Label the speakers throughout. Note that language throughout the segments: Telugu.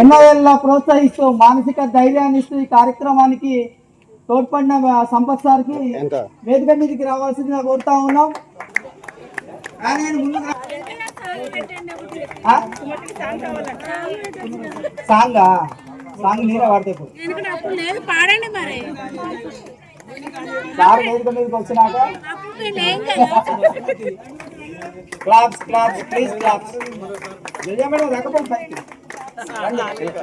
Speaker 1: ఎన్నో ఏళ్ళ ప్రోత్సహిస్తూ మానసిక ధైర్యాన్ని ఇస్తూ ఈ కార్యక్రమానికి తోడ్పడిన సంపత్ సార్కి వేదిక మీదకి రావాల్సిందిగా కోరుతా ఉన్నాం? సాంగా సాంగ్ మీరే
Speaker 2: పాడండి మరి
Speaker 1: సార్ వేదిక మీదకి వచ్చినాక? Claps claps please claps Jaya madam లేకపోతే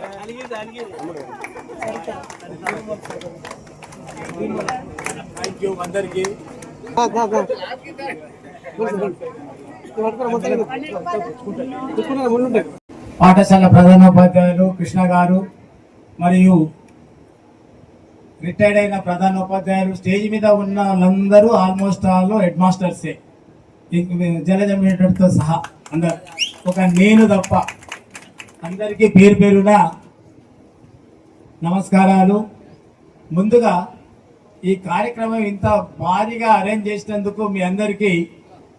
Speaker 3: పాఠశాల ప్రధానోపాధ్యాయులు కృష్ణ గారు మరియు రిటైర్డ్ అయిన ప్రధానోపాధ్యాయులు స్టేజ్ మీద ఉన్న వాళ్ళందరూ ఆల్మోస్ట్ ఆల్ హెడ్ మాస్టర్సే. జలజ సహా అందరు. ఒక నేను తప్ప అందరికీ పేరు పేరున నమస్కారాలు. ముందుగా ఈ కార్యక్రమం ఇంత భారీగా అరేంజ్ చేసినందుకు మీ అందరికీ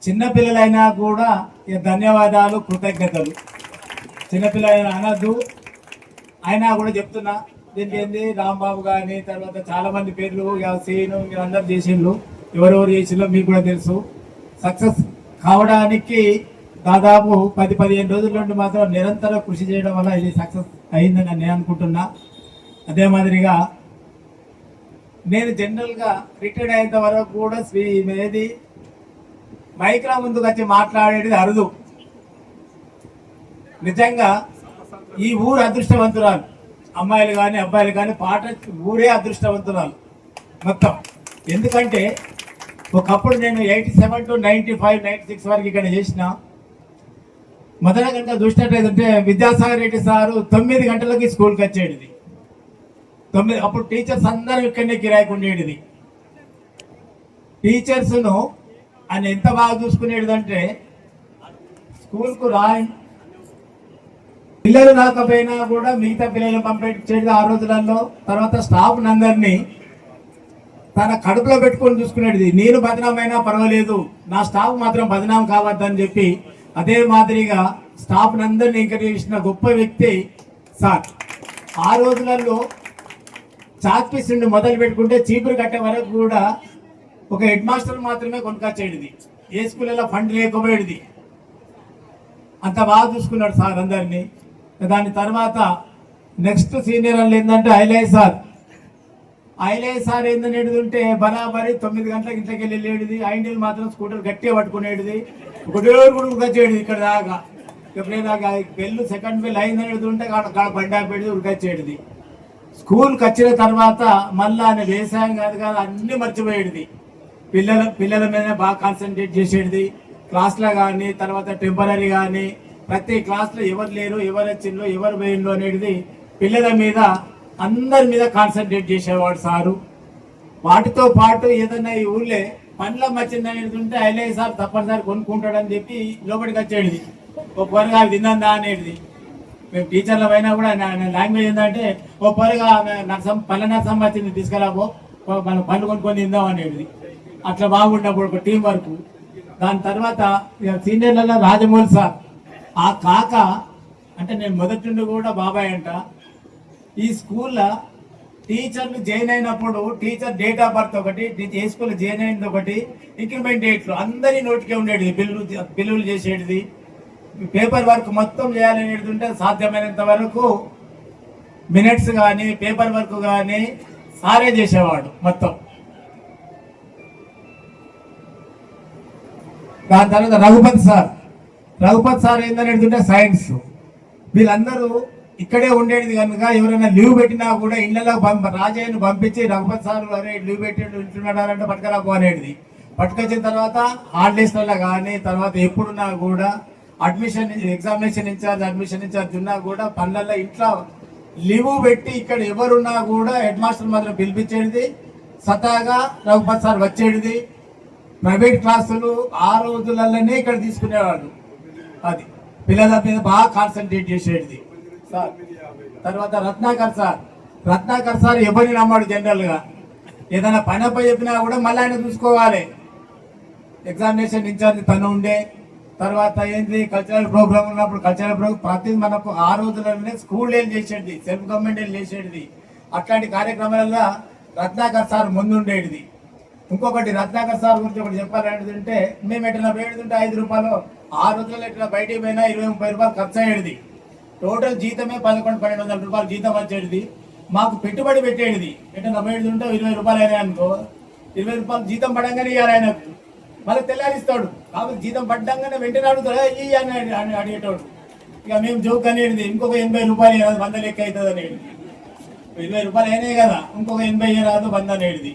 Speaker 3: చిన్నపిల్లలైనా కూడా ఇక ధన్యవాదాలు కృతజ్ఞతలు. చిన్నపిల్లలైనా అనద్దు. అయినా కూడా చెప్తున్నా దీనికి ఏంది రాంబాబు కానీ తర్వాత చాలామంది పేర్లు ఇక సీను ఇక అందరు చేసిండ్రు. ఎవరెవరు చేసిండ్రో మీకు కూడా తెలుసు. సక్సెస్ కావడానికి దాదాపు పది పదిహేను రోజుల నుండి మాత్రం నిరంతరం కృషి చేయడం వల్ల ఇది సక్సెస్ అయిందని నేను అనుకుంటున్నా. అదే మాదిరిగా నేను జనరల్గా రిటైర్డ్ అయ్యేంత వరకు కూడా శ్రీ మేది మైక్రా ముందుకు వచ్చి మాట్లాడేది అరుదు. నిజంగా ఈ ఊరు అదృష్టవంతురాలు. అమ్మాయిలు కానీ అబ్బాయిలు కానీ పాట ఊరే అదృష్టవంతురాలు మొత్తం. ఎందుకంటే ఒకప్పుడు నేను eighty seven to ninety five ninety six వరకు ఇక్కడ చేసిన మొదల గంట చూసినట్టయితే విద్యాసాగర్ రెడ్డి సారు తొమ్మిది గంటలకి స్కూల్కి వచ్చేటిది తొమ్మిది అప్పుడు టీచర్స్ అందరూ ఇక్కడనే కిరాయికి ఉండేటిది టీచర్స్ను ఆయన ఎంత బాగా చూసుకునేటిదంటే స్కూల్కు రా పిల్లలు రాకపోయినా కూడా మిగతా పిల్లలు పంపించేది ఆ రోజులలో. తర్వాత స్టాఫ్ అందరినీ తన కడుపులో పెట్టుకొని చూసుకునేది నేను బదనామైనా పర్వాలేదు. నా స్టాఫ్ మాత్రం బదనాం కావద్దని చెప్పి అదే మాదిరిగా స్టాఫ్ అందరినీ ఎంకరేజ్ చేసిన గొప్ప వ్యక్తి సార్. ఆ రోజులలో చాక్ నుండి మొదలు పెట్టుకుంటే చీపురు కట్టే వరకు కూడా ఒక హెడ్ మాస్టర్ మాత్రమే కొనుకొచ్చేది ఏ స్కూల్లో ఫండ్ లేకపోయేది అంత బాగా చూసుకున్నాడు సార్ అందరినీ. దాని తర్వాత నెక్స్ట్ సీనియర్ వాళ్ళు ఏంటంటే ఐలయ్య సార్ ఆయనే సార్ ఏందనేది ఉంటే బరాబరి తొమ్మిది గంటలకు ఇంట్లోకి వెళ్ళి వెళ్ళేది ఆయన మాత్రం స్కూటర్ గట్టిగా పట్టుకునేది ఒకటే కూడా ఉరికొచ్చేది ఇక్కడ దాకా. ఎప్పుడేదాకా బెల్లు సెకండ్ బెల్ అయిందనేది ఉంటే అక్కడ బండి ఆపేది ఉరికొచ్చేది స్కూల్కి వచ్చిన తర్వాత మళ్ళీ ఆయన వ్యవసాయం కాదు కాదు అన్ని మర్చిపోయేది పిల్లల పిల్లల మీద బాగా కాన్సన్ట్రేట్ చేసేది క్లాస్లో కానీ తర్వాత టెంపరీ కానీ ప్రతి క్లాస్లో ఎవరు లేరు ఎవరు వచ్చిండ్రు ఎవరు పోయిండ్రు అనేది పిల్లల మీద అందరి మీద కాన్సన్ట్రేట్ చేసేవాడు సారు. వాటితో పాటు ఏదన్నా ఈ ఊళ్ళే పండ్ల మచ్చింది ఉంటే ఐలే సార్ తప్పనిసరి కొనుక్కుంటాడని చెప్పి లోపలికి వచ్చేది. ఓ పొరగా తిందా అనేది మేము టీచర్ల పైన కూడా లాంగ్వేజ్ ఏంటంటే ఓ పొరగా నర్సం పళ్ళ నర్సం సంబంధించింది తీసుకురాబో మనం పండ్లు కొనుక్కొని తిందాం అనేది అట్లా బాగున్నప్పుడు ఒక టీం వర్క్ దాని తర్వాత సీనియర్లలో రాజమౌళి సార్. ఆ కాక అంటే నేను మొదటి నుండి కూడా బాబాయ్ అంట. ఈ స్కూల్లో టీచర్లు జాయిన్ అయినప్పుడు టీచర్ డేట్ ఆఫ్ బర్త్ ఒకటి ఏ స్కూల్ జాయిన్ అయింది ఒకటి ఇంక్రిమెంట్ డేట్లు అందరి నోటికే ఉండేది బిల్లు బిల్లులు చేసేటిది. పేపర్ వర్క్ మొత్తం చేయాలనేది ఉంటే సాధ్యమైనంత వరకు మినిట్స్ కానీ పేపర్ వర్క్ కానీ సారే చేసేవాడు మొత్తం. దాని తర్వాత రఘుపతి సార్. రఘుపతి సార్ ఏందని అడుగుతుంటే సైన్స్. వీళ్ళందరూ ఇక్కడే ఉండేది కనుక ఎవరైనా లీవ్ పెట్టినా కూడా ఇళ్ళలో పంప రాజయ్యను పంపించి రఘుపతి సార్ అరే లీవ్ పెట్టాడు ఉంటున్నాడంటే పట్టుకరాకు అనేది పట్టుకొచ్చిన తర్వాత హాలిడేస్లలో కానీ తర్వాత ఎప్పుడున్నా కూడా admission examination incharge admission incharge ఉన్నా కూడా పనులలో ఇంట్లో లీవ్ పెట్టి ఇక్కడ ఎవరున్నా కూడా హెడ్ మాస్టర్ మాత్రం పిలిపించేది సతాగా రఘుపతి సార్ వచ్చేది ప్రైవేట్ క్లాసులు ఆ రోజులలోనే ఇక్కడ తీసుకునేవాళ్ళు. అది. పిల్లల మీద బాగా కాన్సన్ట్రేట్ చేసేది సార్. తర్వాత రత్నాకర్ సార్. రత్నాకర్ సార్ ఎవరిని నమ్మాడు జనరల్గా? ఏదైనా పని అప్ప చెప్పినా కూడా మళ్ళీ ఆయన చూసుకోవాలి. ఎగ్జామినేషన్ ఇన్ఛార్జ్ తను ఉండే. తర్వాత ఏంటి కల్చరల్ ప్రోగ్రామ్ ఉన్నప్పుడు కల్చరల్ ప్రోగ్రామ్ ప్రతి మనకు ఆ రోజులలోనే స్కూల్ ఏం చేసేది? సెల్ఫ్ గవర్నమెంట్ ఏం చేసేది? అట్లాంటి కార్యక్రమాలలో రత్నాకర్ సార్ ముందుండేది ఇంకొకటి రత్నాకర్ సార్ గురించి ఒకటి చెప్పాలంటే మేము ఎట్లా పోయేది ఐదు రూపాయలు ఆ రోజుల్లో ఎట్లా బయటికి పోయినా ఇరవై ముప్పై రూపాయలు ఖర్చు అయ్యేది టోటల్ జీతమే పదకొండు పన్నెండు వందల రూపాయలు జీతం వచ్చేది మాకు పెట్టుబడి పెట్టేది అంటే నలభై ఐదు ఉంటే ఇరవై రూపాయలు అయినాయి అనుకో. ఇరవై రూపాయలు జీతం పడంగానే ఇవ్వాలి ఆయనకు. మళ్ళీ తెల్లారిస్తాడు కాబట్టి జీతం పడ్డంగానే వెంటనే అడుగుతాడు ఇవి ఇయ్యి" అని అని అడిగేటోడు. ఇక మేము జోక్ అనేది ఇంకొక ఎనభై రూపాయలు రాదు వంద లెక్క అవుతుంది అనేది ఇరవై రూపాయలు అయినాయి కదా ఇంకొక ఎనభై రాదు వంద అనేది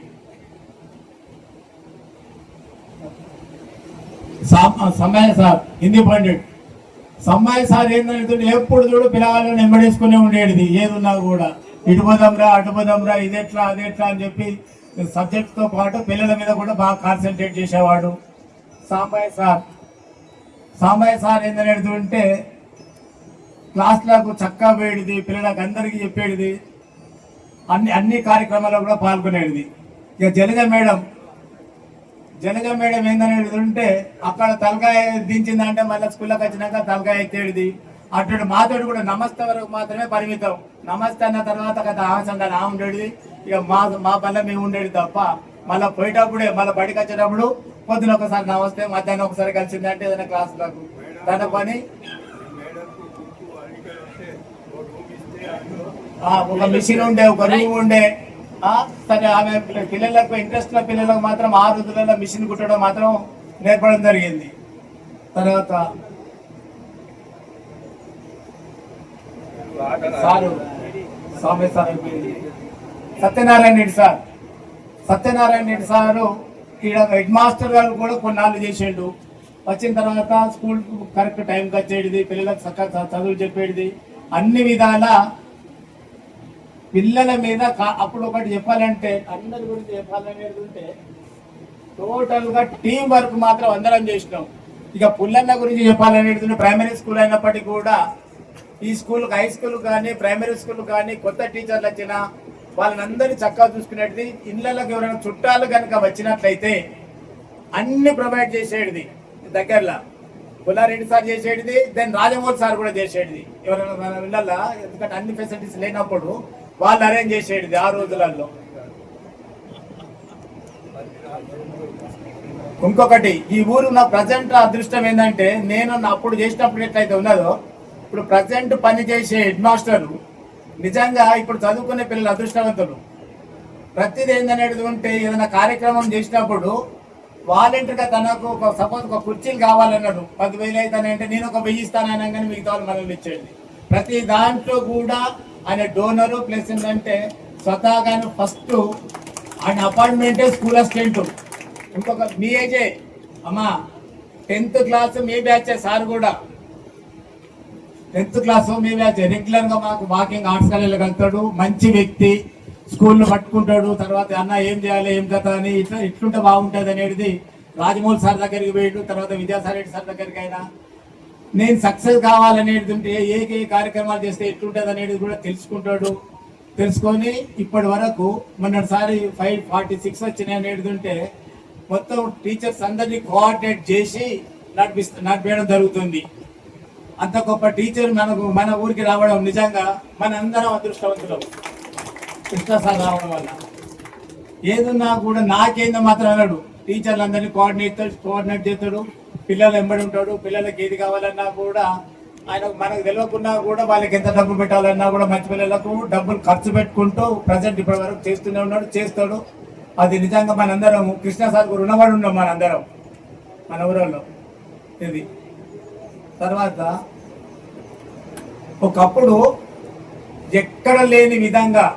Speaker 3: సమయ సార్ హిందీ పండిట్ సమ్మాయి సార్ ఏంటంటే ఎప్పుడు చూడు పిల్లగాళ్ళని వెంబడేసుకునే ఉండేది. ఏదున్నా కూడా. ఇటు పోదాంరా అటు పోదాంరా ఇది అని చెప్పి సబ్జెక్ట్తో పాటు పిల్లల మీద కూడా బాగా కాన్సన్ట్రేట్ చేసేవాడు. సాంబాయి సార్ సాంబాయి సార్ ఏంటంటే క్లాస్లకు చక్కా పోయేది పిల్లలకు అందరికీ చెప్పేది అన్ని అన్ని కార్యక్రమాల్లో కూడా పాల్గొనేది. ఇక జలగ మేడం జనగా మేడం ఏందనేది ఉంటే అక్కడ తలకాయ దించిందంటే మళ్ళీ స్కూల్లోకి వచ్చినాక తలకాయ ఎత్తేది అటు మాతోడు కూడా నమస్తే వరకు మాత్రమే పరిమితం. నమస్తే అన్న తర్వాత కథ ఆసంగా నా ఉండేది ఇక మా మా పల్ల మేము ఉండేది తప్ప మళ్ళీ పోయేటప్పుడే మళ్ళీ బడికి వచ్చేటప్పుడు పొద్దున ఒకసారి నమస్తే మధ్యాహ్నం ఒకసారి కలిసిందంటే ఏదైనా క్లాసులకు తన పని ఆ, ఒక మిషన్ ఉండే ఒక రూమ్ ఉండే. ఆ, సరే ఆమె పిల్లలకు ఇంట్రెస్ట్ పిల్లలకు మాత్రం ఆ రోజులలో మిషన్ కుట్టడం మాత్రం నేర్పడం జరిగింది. తర్వాత sir Swami Satyanarayana Reddy sir. Satyanarayana Reddy sir ఈడ హెడ్ మాస్టర్ గారు కూడా కొన్నాళ్ళు చేసేడు. వచ్చిన తర్వాత స్కూల్ కరెక్ట్ టైంకి వచ్చేది పిల్లలకు చక్కగా చదువులు చెప్పేది అన్ని విధాలా పిల్లల మీద అప్పుడు ఒకటి చెప్పాలంటే అందరి గురించి చెప్పాలనేది ఉంటే టోటల్గా టీం వర్క్ మాత్రం అందరం చేసినాం. ఇక పుల్లన్న గురించి చెప్పాలనేది ప్రైమరీ స్కూల్ అయినప్పటికీ కూడా ఈ స్కూల్ హై స్కూల్ కానీ ప్రైమరీ స్కూల్ కానీ కొత్త టీచర్లు వచ్చినా వాళ్ళని అందరినీ చక్కగా చూసుకునేది ఇళ్ళకి ఎవరైనా చుట్టాలు కనుక వచ్చినట్లయితే అన్ని ప్రొవైడ్ చేసేది దగ్గరలో. పుల్లారెడ్డి సార్ చేసేది దెన్ రాజమౌళి సార్ కూడా చేసేది ఎవరైనా ఇళ్ళల్లో ఎందుకంటే అన్ని ఫెసిలిటీస్ లేనప్పుడు వాళ్ళు అరేంజ్ చేసేది ఆ రోజులలో ఇంకొకటి ఈ ఊరు నా ప్రజెంట్ అదృష్టం ఏంటంటే నేను నా అప్పుడు చేసినప్పుడు ఎట్లయితే ఉన్నదో ఇప్పుడు ప్రజెంట్ పని చేసే హెడ్ మాస్టర్ నిజంగా ఇప్పుడు చదువుకునే పిల్లలు అదృష్టవంతులు. ప్రతిదీ ఏందనేది ఉంటే ఏదైనా కార్యక్రమం చేసినప్పుడు వాలంటీర్గా తనకు ఒక సపోజ్ ఒక కుర్చీలు కావాలన్నాడు పదివేలు అవుతానంటే నేను ఒక వెయ్యి ఇస్తానని కానీ మిగతా వాళ్ళు మనల్ని ఇచ్చేయండి. ప్రతి దాంట్లో కూడా ఆయన డోనరు ప్లస్ ఏంటంటే స్వతహాగాను ఫస్ట్ ఆయన అపార్ట్మెంటే స్కూల్ అసిస్టెంట్. ఇంకొక మీ ఏజే. అమ్మా టెన్త్ క్లాస్ మీ బ్యాచ్ సార్ కూడా. టెన్త్ క్లాస్ మీ బ్యాచ్. రెగ్యులర్గా మాకు వాకింగ్ ఆర్ట్స్ కాలేజ్ మంచి వ్యక్తి. స్కూల్లో పట్టుకుంటాడు. తర్వాత అన్న ఏం చేయాలి ఏం కథ అని ఇట్లా ఇట్లుంటే బాగుంటుంది అనేది రాజమౌళి సార్ దగ్గరికి పోయాడు. తర్వాత విద్యాసారెడ్డి సార్ దగ్గరికి అయినా నేను సక్సెస్ కావాలనేది ఉంటే ఏ ఏ కార్యక్రమాలు చేస్తే ఎట్లుంటుంది అనేది కూడా తెలుసుకుంటాడు. తెలుసుకొని ఇప్పటి వరకు మొన్నటిసారి ఫైవ్ ఫార్టీ సిక్స్ వచ్చినాయి అనేది ఉంటే మొత్తం టీచర్స్ అందరినీ కోఆర్డినేట్ చేసి నడిపిస్తు నడిపేయడం జరుగుతుంది. అంత గొప్ప టీచర్ మనకు మన ఊరికి రావడం నిజంగా మనందరం అదృష్టవంతులం. కృష్ణ సార్ రావడం వల్ల. ఏదున్నా కూడా నాకేందో మాత్రం అన్నాడు టీచర్లందరినీ కోఆర్డినేట్ కోఆర్డినేట్ చేస్తాడు. పిల్లలు ఎంబడి ఉంటాడు పిల్లలకి ఏది కావాలన్నా కూడా ఆయన మనకు తెలియకున్నా కూడా వాళ్ళకి ఎంత డబ్బు పెట్టాలన్నా కూడా మంచి పిల్లలకు డబ్బులు ఖర్చు పెట్టుకుంటూ ప్రజెంట్ ఇప్పటి వరకు చేస్తూనే ఉన్నాడు చేస్తాడు. అది నిజంగా మనందరం కృష్ణ సార్కు రుణపడి ఉన్నాం మనందరం మన ఊరిలో ఇది. తర్వాత ఒకప్పుడు ఎక్కడ లేని విధంగా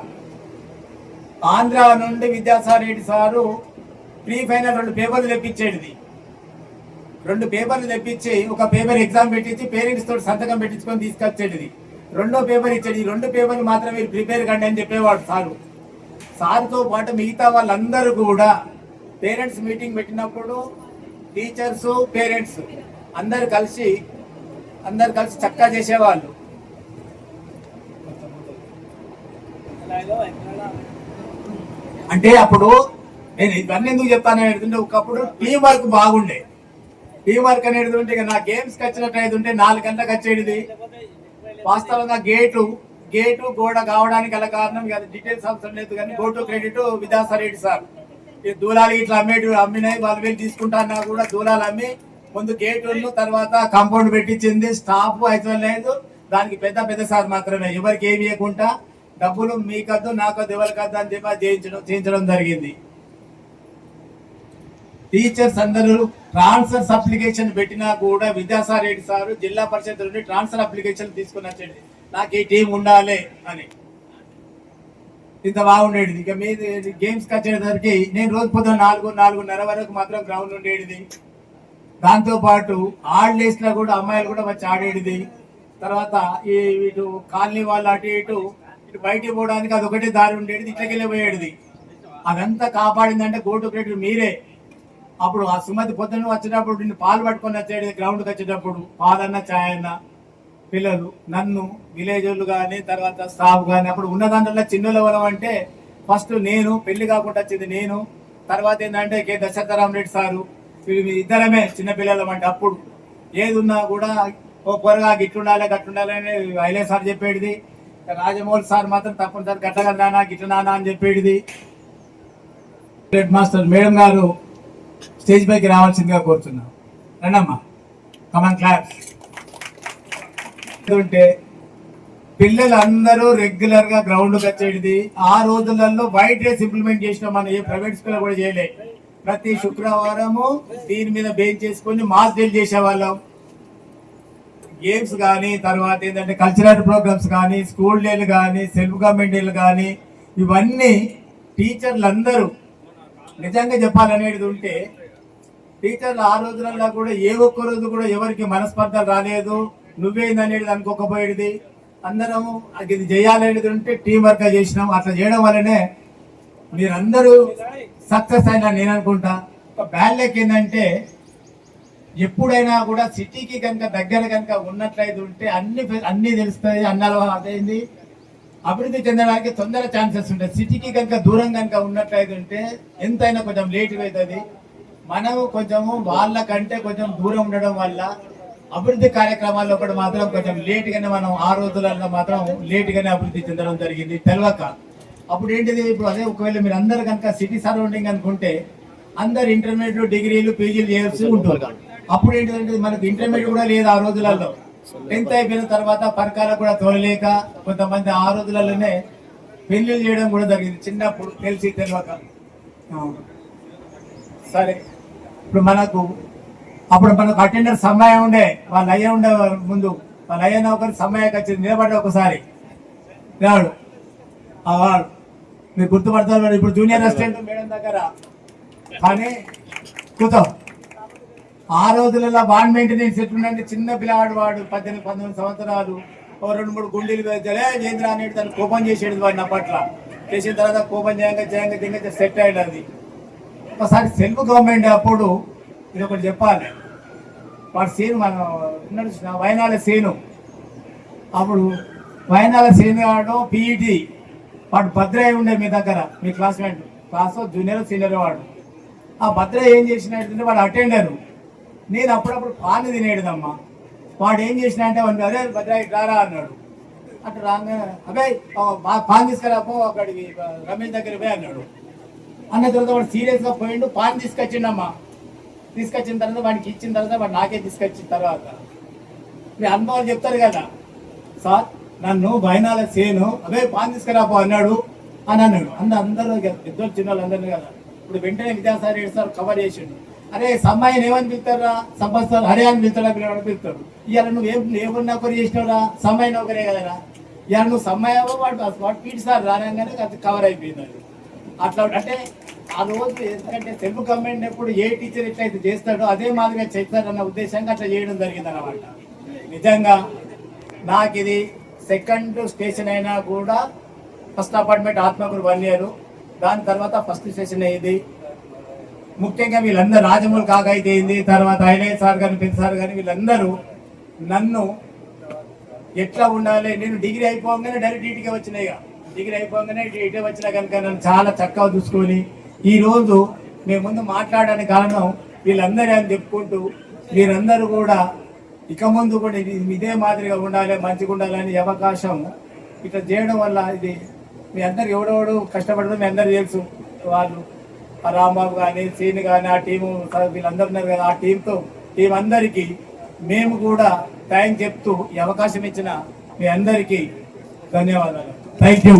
Speaker 3: ఆంధ్ర నుండి Vidyasai Reddy sir pre final రెండు పేపర్లు తెప్పించేది రెండు పేపర్లు తెప్పించి ఒక పేపర్ ఎగ్జామ్ పెట్టించి పేరెంట్స్ తోటి సంతకం పెట్టించుకొని తీసుకొచ్చేది రెండో పేపర్ ఇచ్చేది. రెండు పేపర్లు మాత్రం మీరు ప్రిపేర్ కండి అని చెప్పేవాడు సారు. సార్తో పాటు మిగతా వాళ్ళందరూ కూడా పేరెంట్స్ మీటింగ్ పెట్టినప్పుడు టీచర్స్ పేరెంట్స్ అందరు కలిసి అందరు కలిసి చక్కగా చేసేవాళ్ళు. అంటే అప్పుడు నేను ఇవన్నీ ఎందుకు చెప్తాను ఒకప్పుడు టీం వర్క్ బాగుండే. టీం వర్క్ అనేది ఉంటే ఇక నా గేమ్స్ వచ్చినట్టు అయితే ఉంటే నాలుగు గంటలకు వచ్చేది. వాస్తవంగా గేటు గేటు గోడ కావడానికి గల కారణం ఇక డీటెయిల్స్ అవసరం లేదు కానీ go to credit Vidyasareddy sir. ఈ దూలాలు ఇట్లా అమ్మేటి అమ్మినాయి వాళ్ళు వేరు తీసుకుంటా అన్నా కూడా దూలాలు అమ్మి ముందు గేటు తర్వాత కాంపౌండ్ పెట్టించింది. స్టాఫ్ అయితే లేదు దానికి పెద్ద పెద్ద సార్ మాత్రమే. ఎవరికి ఏమి ఇవ్వకుండా డబ్బులు మీకద్దు నాకద్దు ఎవరికద్దు అని చెప్పి చేయించడం చేయించడం జరిగింది. టీచర్స్ అందరూ ట్రాన్స్ఫర్స్ అప్లికేషన్ పెట్టినా కూడా విద్యాసాగర్ రెడ్డి సార్ జిల్లా పరిషత్ నుండి ట్రాన్స్ఫర్ అప్లికేషన్ తీసుకుని వచ్చేది నాకు ఈ టీం ఉండాలి అని. ఇంత బాగుండేది. ఇక మీది గేమ్స్కి వచ్చేసరికి నేను రోజు పొద్దున్న నాలుగు నాలుగున్నర వరకు మాత్రం గ్రౌండ్ ఉండేది. దాంతో పాటు కూడా అమ్మాయిలు కూడా వచ్చి ఆడేది. తర్వాత ఈ ఇటు కాలనీ వాళ్ళు అటు ఇటు ఇటు బయటికి పోవడానికి అది ఒకటే దారి ఉండేది. ఇట్లకెళ్ళిపోయేది అదంతా కాపాడిందంటే గోటు క్రెడిట్ మీరే. అప్పుడు ఆ సుమతి పొద్దున్న వచ్చేటప్పుడు నిన్ను పాలు పట్టుకొని వచ్చేది గ్రౌండ్కి వచ్చేటప్పుడు. పాలన్న ఛాయ్ అన్న పిల్లలు నన్ను విలేజ్ వాళ్ళు కానీ తర్వాత స్టాఫ్ కానీ అప్పుడు ఉన్న దాంట్లో చిన్న లెవెల్ అంటే ఫస్ట్ నేను పెళ్ళి కాకుండా వచ్చింది నేను. తర్వాత ఏంటంటే కే. దశరథరామ్ రెడ్డి సారు. ఇద్దరమే చిన్నపిల్లలం అంటే అప్పుడు. ఏది ఉన్నా కూడా ఓ పొరగా గిట్లుండాలి గట్లుండాలి అని ఐలే సార్ చెప్పేది రాజమౌళి సార్ మాత్రం తప్పనిసరి గట్టగా నానా గిట్ల నానా అని చెప్పేది హెడ్ మాస్టర్ మేడం గారు స్టేజ్ పైకి రావాల్సిందిగా కోరుతున్నాం. రండమ్మా. కమన్ క్లాస్ ఉంటే పిల్లలందరూ రెగ్యులర్గా గ్రౌండ్ వచ్చేది ఆ రోజులలో వైట్ డ్రెస్ ఇంప్లిమెంట్ చేసిన మన ఏ ప్రైవేట్ స్కూల్ కూడా చేయలే. ప్రతి శుక్రవారము దీని మీద బేస్ చేసుకొని మాస్ డ్రిల్ చేసేవాళ్ళం. గేమ్స్ కానీ తర్వాత ఏంటంటే కల్చరల్ ప్రోగ్రామ్స్ కానీ స్కూల్ డేలు కానీ సెల్ఫ్ గవర్నమెంట్ డేలు కానీ ఇవన్నీ టీచర్లు అందరూ నిజంగా చెప్పాలనేది ఉంటే టీచర్లు ఆ రోజులలో కూడా ఏ ఒక్క రోజు కూడా ఎవరికి మనస్పర్ధలు రాలేదు. నువ్వేందనేది అనుకోకపోయేది అందరము అది ఇది చేయాలనేది ఉంటే టీం వర్క్ చేసినాం అట్లా చేయడం వల్లనే మీరందరూ సక్సెస్ అయినా నేను అనుకుంటా. ఒక బ్యాడ్ లెక్ ఏంటంటే ఎప్పుడైనా కూడా సిటీకి కనుక దగ్గర కనుక ఉన్నట్లయితే ఉంటే అన్ని అన్ని తెలుస్తాయి అన్నాలో అదేంది? అభివృద్ధి చెందడానికి తొందర ఛాన్సెస్ ఉంటాయి. సిటీకి కనుక దూరం కనుక ఉన్నట్లయితే ఉంటే ఎంతైనా కొంచెం లేట్గా అవుతుంది. మనము కొంచెము వాళ్ళకంటే కొంచెం దూరం ఉండడం వల్ల అభివృద్ధి కార్యక్రమాల్లో కూడా మాత్రం కొంచెం లేట్గానే మనం ఆ రోజులలో మాత్రం లేట్గానే అభివృద్ధి చెందడం జరిగింది తెలియక అప్పుడు ఏంటిది? ఇప్పుడు అదే ఒకవేళ మీరు అందరు కనుక సిటీ సరౌండింగ్ అనుకుంటే అందరు ఇంటర్మీడియట్ డిగ్రీలు పీజీలు చేయాల్సి ఉంటుంది. అప్పుడు ఏంటిదంటే మనకు ఇంటర్మీడియట్ కూడా లేదు ఆ రోజులలో టెన్త్ అయిపోయిన తర్వాత పరకాల కూడా తోలలేక కొంతమంది ఆ రోజులలోనే పెళ్ళిళ్ళు చేయడం కూడా జరిగింది. చిన్నప్పుడు తెలిసి తెలియక. సరే. ఇప్పుడు మనకు అప్పుడు మనకు అటెండర్ సమయం ఉండే వాళ్ళు అయ్యే ఉండే ముందు వాళ్ళు అయ్యన ఒకరి సమయానికి వచ్చింది నిలబడ్డ ఒకసారి. రాడు ఆ వాడు. మీరు గుర్తుపడతారు ఇప్పుడు జూనియర్ అసిస్టెంట్ మేడం దగ్గర. కానీ కూర్చో. ఆ రోజులలో బాండ్ మెయింటెనెన్స్ ఎట్లుందంటే చిన్న పిల్లవాడు వాడు పద్దెనిమిది పంతొమ్మిది సంవత్సరాలు ఓ రెండు మూడు గుండీలు వేజలే జేంద్ర అనేది తను కోపం చేసేది వాడిని అప్పట్లో చేసిన తర్వాత కోపం చేయంగా చేయంగా చేయంగా సెట్ అయ్యేది అది. ఒకసారి సెల్ఫ్ గవర్నమెంట్ అప్పుడు ఇది ఒకటి చెప్పాలి. వాడు సీను మన ఉన్నాడు చూసినా, వైనాల అప్పుడు వైనాల సేను వాడు పీఈటీ వాడు భద్రయ్య ఉండే మీ దగ్గర మీ క్లాస్మేట్ క్లాస్ జూనియర్ సీనియర్ వాడు. ఆ భద్రయ్య ఏం చేసినట్టుంటే వాడు అటెండరు. నేను అప్పుడప్పుడు పాలు తినేడుదమ్మా వాడు ఏం చేసిన అంటే వాడిని అదే భద్రయ్య రారా అన్నాడు. అటు రాగానే అబ్బాయి మా పాన్ తీసుకురాపో అక్కడికి రమేష్ దగ్గర పోయి అన్నాడు. అన్న తర్వాత వాడు సీరియస్గా పోయిండు పాన్ తీసుకొచ్చిండమ్మా. తీసుకొచ్చిన తర్వాత వాడికి ఇచ్చిన తర్వాత వాడు నాకే తీసుకొచ్చిన తర్వాత. మీ అనుభవాలు చెప్తారు కదా సార్ నన్ను బయనాల సేను అదే పాన్ తీసుకురాపో అన్నాడు అని అన్నాడు. అంద అందరూ ఇక పెద్దోళ్ళు చిన్నోళ్ళు అందరినీ కదా. ఇప్పుడు వెంటనే విద్యాసారి రెడ్డి సార్ కవర్ చేసిండు. అరే సమ్మాయిని ఏమని పిలుతారా సంపత్ సార్ హరే అని పిలుతాడా పిల్లడు పిలుతాడు ఇవాళ నువ్వు ఏం ఏమన్నా నౌకరీ చేసినావురా? సమ్మాయి నౌకరే కదరా? ఇవాళ నువ్వు సమ్మాయి వాడు వాడు పీటి సార్ రానంగానే అది కవర్ అయిపోయింది అది. అట్లా అంటే ఆ రోజు ఎందుకంటే తెలుగు గవర్నమెంట్ ఎప్పుడు ఏ టీచర్ ఎట్లయితే చేస్తాడో అదే మాదిరిగా చేస్తాడన్న ఉద్దేశంగా అట్లా చేయడం జరిగింది అనమాట నిజంగా నాకు ఇది సెకండ్ స్టేషన్ అయినా కూడా first apartment Atmakur one year దాని తర్వాత ఫస్ట్ స్టేషన్ అయ్యింది ముఖ్యంగా వీళ్ళందరూ రాజమౌళి కాక అయితే అయింది. తర్వాత ఐలయ్య సార్ కానీ పెద్ద సార్ కానీ వీళ్ళందరూ నన్ను ఎట్లా ఉండాలి? నేను డిగ్రీ అయిపోగానే డైరెక్ట్ ఇంటికి వచ్చినాయి ఇక. డిగ్రీ అయిపోగానే ఇటు ఇటే వచ్చినా కనుక నన్ను చాలా చక్కగా చూసుకొని ఈ రోజు మేము ముందు మాట్లాడడానికి కారణం వీళ్ళందరూ అని చెప్పుకుంటూ మీరందరూ కూడా ఇక ముందు కూడా ఇదే మాదిరిగా ఉండాలి మంచిగా ఉండాలని అవకాశం ఇట్లా చేయడం వల్ల ఇది మీ అందరికి ఎవడెవడు కష్టపడడం మీ అందరు తెలుసు. వాళ్ళు రాంబాబు కానీ సీని కానీ ఆ టీము వీళ్ళందరూ ఉన్నారు కదా ఆ టీంతో టీం అందరికీ మేము కూడా థ్యాంక్ చెప్తూ ఈ అవకాశం ఇచ్చిన మీ అందరికీ ధన్యవాదాలు. Thank you